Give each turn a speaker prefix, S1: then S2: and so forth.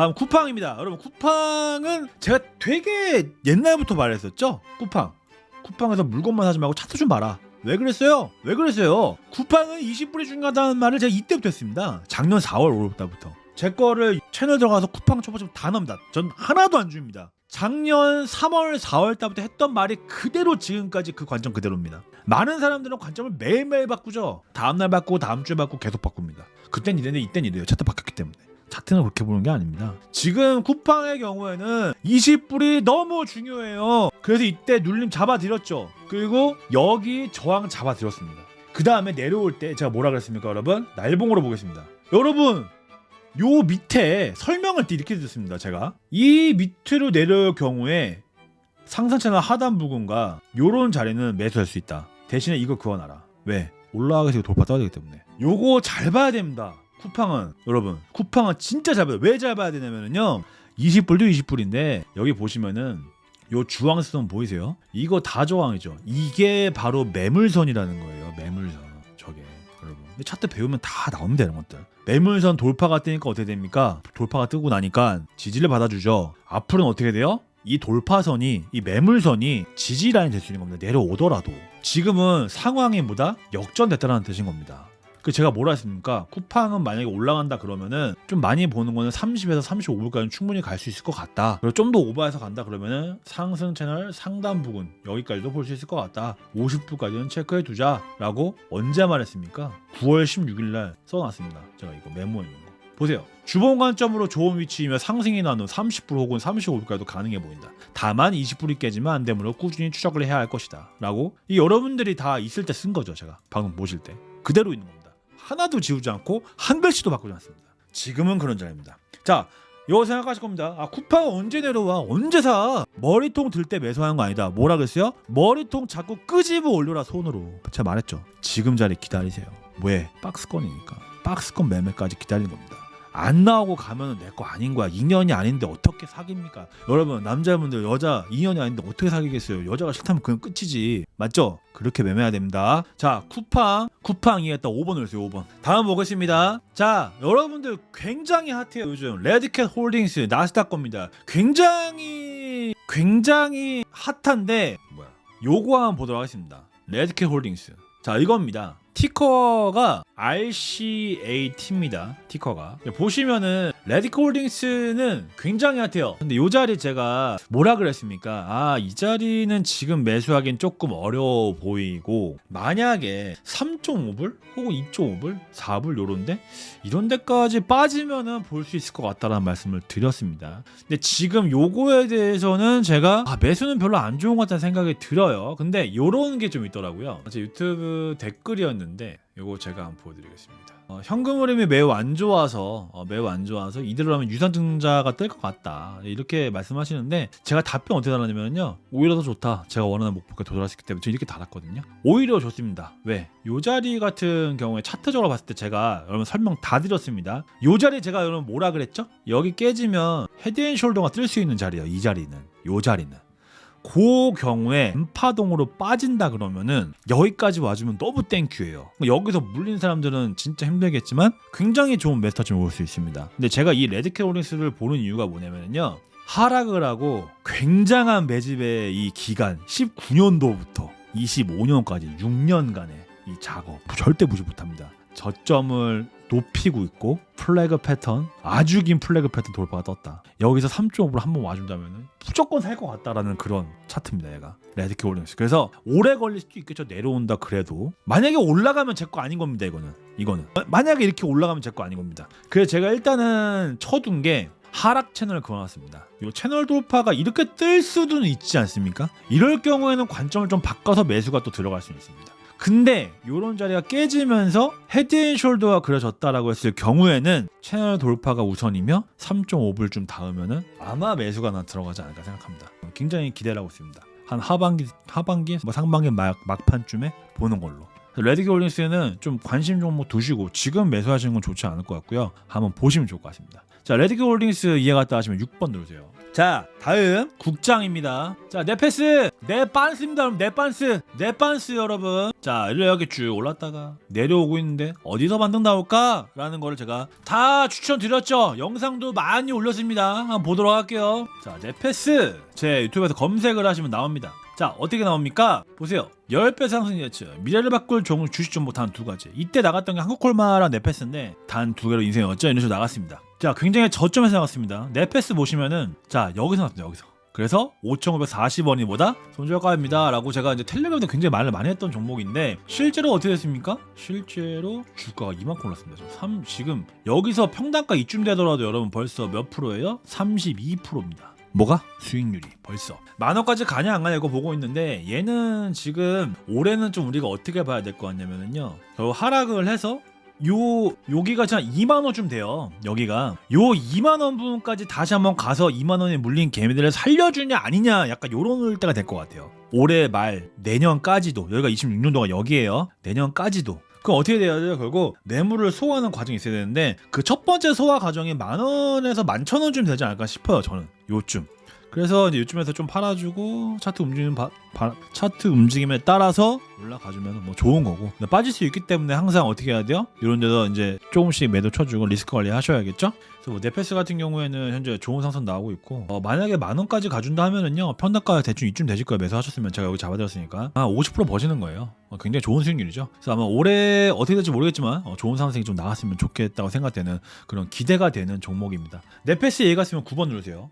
S1: 다음 쿠팡입니다. 여러분 쿠팡은 제가 되게 옛날부터 말했었죠. 쿠팡. 쿠팡에서 물건만 사지 말고 차트 좀 봐라. 왜 그랬어요? 왜 그랬어요? 쿠팡은 20불이 중요하다는 말을 제가 이때부터 했습니다. 작년 4월 5월달부터. 제 거를 채널 들어가서 쿠팡 초보집 다 넣습니다. 전 하나도 안 줍니다. 작년 3월 4월 달부터 했던 말이 그대로 지금까지 그 관점 그대로입니다. 많은 사람들은 관점을 매일매일 바꾸죠. 다음날 바꾸고 다음 주에 바꾸고 계속 바꿉니다. 그땐 이랬는데 이땐 이래요. 차트 바뀌었기 때문에. 차트는 그렇게 보는 게 아닙니다. 지금 쿠팡의 경우에는 20불이 너무 중요해요. 그래서 이때 눌림 잡아드렸죠. 그리고 여기 저항 잡아드렸습니다. 그 다음에 내려올 때 제가 뭐라 그랬습니까, 여러분? 날봉으로 보겠습니다. 여러분, 요 밑에 설명을 이렇게 드렸습니다. 제가 이 밑으로 내려올 경우에 상상 채널 하단 부분과 요런 자리는 매수할 수 있다. 대신에 이거 그어놔라. 왜? 올라가서 이거 돌파 떠야 되기 때문에. 요거 잘 봐야 됩니다. 쿠팡은 여러분 쿠팡은 진짜 잘 봐요. 왜잘 봐야 되냐면요. 20불도 20불인데 여기 보시면은 요 주황선 보이세요? 이거 다 저항이죠. 이게 바로 매물선이라는 거예요. 매물선. 저게 여러분. 차트 배우면 다 나옵니다 이런 것들. 매물선 돌파가 뜨니까 어떻게 됩니까? 돌파가 뜨고 나니까 지지를 받아주죠. 앞으로는 어떻게 돼요? 이 돌파선이 이 매물선이 지지 라인 될수 있는 겁니다. 내려오더라도 지금은 상황이 뭐다 역전됐다는 뜻인 겁니다. 그 제가 뭐라 했습니까? 쿠팡은 만약에 올라간다 그러면은 좀 많이 보는 거는 30에서 35불까지 충분히 갈 수 있을 것 같다. 그리고 좀 더 오버해서 간다 그러면은 상승 채널 상단 부분 여기까지도 볼 수 있을 것 같다. 50불까지는 체크해 두자라고 언제 말했습니까? 9월 16일 날 써놨습니다. 제가 이거 메모해 놓은 거. 보세요. 주봉 관점으로 좋은 위치이며 상승이 나는 30불 혹은 35불까지도 가능해 보인다. 다만 20불이 깨지면 안 되므로 꾸준히 추적을 해야 할 것이다. 라고 이 여러분들이 다 있을 때 쓴 거죠. 제가 방금 보실 때. 그대로 있는 겁니다. 하나도 지우지 않고 한 글씨도 바꾸지 않습니다. 지금은 그런 자리입니다. 자, 이거 생각하실 겁니다. 아, 쿠팡 언제 내려와? 언제 사? 머리통 들 때 매수하는 거 아니다. 뭐라 그랬어요? 머리통 자꾸 끄집어 올려라 손으로. 제가 말했죠. 지금 자리 기다리세요. 왜? 박스권이니까. 박스권 매매까지 기다리는 겁니다. 안 나오고 가면은 내 거 아닌 거야. 2년이 아닌데 어떻게 사깁니까? 여러분 남자분들 여자 2년이 아닌데 어떻게 사귀겠어요? 여자가 싫다면 그냥 끝이지. 맞죠? 그렇게 매매해야 됩니다. 자 쿠팡 쿠팡 이해했다 5번 올렸어요 5번. 다음 보겠습니다. 자 여러분들 굉장히 핫해요 요즘 레드캣 홀딩스 나스닥 겁니다. 굉장히 굉장히 핫한데 뭐야? 요거 한번 보도록 하겠습니다. 레드캣 홀딩스. 자 이겁니다. 티커가 RCAT입니다. 티커가 보시면은 레디코 홀딩스는 굉장히 핫해요. 근데 이 자리 제가 뭐라 그랬습니까? 아 이 자리는 지금 매수하기엔 조금 어려워 보이고 만약에 3.5불 혹은 2.5불, 4불 요런데 이런 데까지 빠지면은 볼 수 있을 것 같다라는 말씀을 드렸습니다. 근데 지금 요거에 대해서는 제가 아, 매수는 별로 안 좋은 것 같다는 생각이 들어요. 근데 요런 게 좀 있더라고요. 제 유튜브 댓글이었는데 요거 제가 한번 보여드리겠습니다. 어, 현금 흐름이 매우 안 좋아서 어, 매우 안 좋아서 이대로 하면 유상증자가 뜰 것 같다. 이렇게 말씀하시는데 제가 답변 어떻게 달았냐면요. 오히려 더 좋다. 제가 원하는 수 있기 때문에 저 이렇게 달았거든요. 오히려 좋습니다. 왜? 요 자리 같은 경우에 차트적으로 봤을 때 제가 여러분 설명 다 드렸습니다. 요 자리 제가 여러분 뭐라 그랬죠? 여기 깨지면 헤드앤숄더가 뜰 수 있는 자리예요 이 자리는. 요 자리는 그 경우에 음파동으로 빠진다 그러면은 여기까지 와주면 너무 땡큐예요. 여기서 물린 사람들은 진짜 힘들겠지만 굉장히 좋은 메타점을 볼 수 있습니다. 근데 제가 이 레드캐 홀딩스를 보는 이유가 뭐냐면요. 하락을 하고 굉장한 매집의 이 기간 19년도부터 25년까지 6년간의 이 작업 절대 무시 못합니다. 저점을 높이고 있고 플래그 패턴 아주 긴 플래그 패턴 돌파가 떴다. 여기서 3.5로 한 번 와준다면 무조건 살 것 같다라는 그런 차트입니다. 얘가 레드키 홀딩스. 그래서 오래 걸릴 수도 있겠죠. 내려온다 그래도 만약에 올라가면 제 거 아닌 겁니다. 이거는 이거는 만약에 이렇게 올라가면 제 거 아닌 겁니다. 그래서 제가 일단은 쳐둔 게 하락 채널을 그어놨습니다. 이 채널 돌파가 이렇게 뜰 수도 있지 않습니까? 이럴 경우에는 관점을 좀 바꿔서 매수가 또 들어갈 수 있습니다. 근데 이런 자리가 깨지면서 헤드앤숄더가 그려졌다라고 했을 경우에는 채널 돌파가 우선이며 3.5불 좀 닿으면은 아마 매수가 나 들어가지 않을까 생각합니다. 굉장히 기대를 하고 있습니다. 한 하반기 하반기 뭐 상반기 막 막판쯤에 보는 걸로. 레드기 홀딩스는 좀 관심 종목 두시고 지금 매수하시는 건 좋지 않을 것 같고요. 한번 보시면 좋을 것 같습니다. 자, 레드기 홀딩스 이해 갔다 하시면 6번 누르세요. 자, 다음 국장입니다. 자, 내 패스, 내 빤스입니다. 여러분, 내 빤스 여러분. 자, 이렇게 쭉 올랐다가 내려오고 있는데 어디서 반등 나올까 라는 거를 제가 다 추천드렸죠. 영상도 많이 올렸습니다. 한번 보도록 할게요. 자, 내 패스 제 유튜브에서 검색을 하시면 나옵니다. 자, 어떻게 나옵니까? 보세요. 10배 상승 예측, 미래를 바꿀 종을 주식 정보 단 두 가지. 이때 나갔던 게 한국콜마랑 네패스인데 단 두 개로 인생이 어쩌 이런 식으로 나갔습니다. 자, 굉장히 저점에서 나갔습니다. 네패스 보시면은 자, 여기서 나왔습니다. 여기서. 그래서 5,540원이보다 손절가입니다. 라고 제가 이제 텔레그램에 굉장히 말을 많이 했던 종목인데 실제로 어떻게 됐습니까? 실제로 주가가 이만큼 올랐습니다. 지금, 3, 지금 여기서 평단가 이쯤 되더라도 여러분 벌써 몇 프로예요? 32%입니다. 뭐가? 수익률이 벌써 만 원까지 가냐 안 가냐 이거 보고 있는데 얘는 지금 올해는 좀 우리가 어떻게 봐야 될 것 같냐면은요 결국 하락을 해서 요 여기가 한 2만 원쯤 돼요. 여기가 요 2만 원 부분까지 다시 한번 가서 2만 원에 물린 개미들을 살려주냐 아니냐 약간 요런 때가 될 것 같아요. 올해 말 내년까지도 여기가 26년도가 여기에요. 내년까지도 그럼 어떻게 돼야 돼요? 결국 매물을 소화하는 과정이 있어야 되는데 그 첫 번째 소화 과정이 만 원에서 만 천 원쯤 되지 않을까 싶어요. 저는 요쯤. 그래서 이제 요쯤에서 좀 팔아주고 차트 움직이는 바, 바- 차트 움직임에 따라서 올라가주면 뭐 좋은 거고. 빠질 수 있기 때문에 항상 어떻게 해야 돼요? 이런 데서 이제 조금씩 매도 쳐주고 리스크 관리 하셔야겠죠? 그래서 뭐 네페스 같은 경우에는 현재 좋은 상승 나오고 있고 어, 만약에 만 원까지 가준다 하면은요 평단가 대충 이쯤 되실 거예요. 매수하셨으면 제가 여기 잡아드렸으니까. 한50% 버시는 거예요. 어, 굉장히 좋은 수익률이죠. 그래서 아마 올해 어떻게 될지 모르겠지만 어, 좋은 상승이 좀 나왔으면 좋겠다고 생각되는 그런 기대가 되는 종목입니다. 네페스 얘기 갔으면 9번 누르세요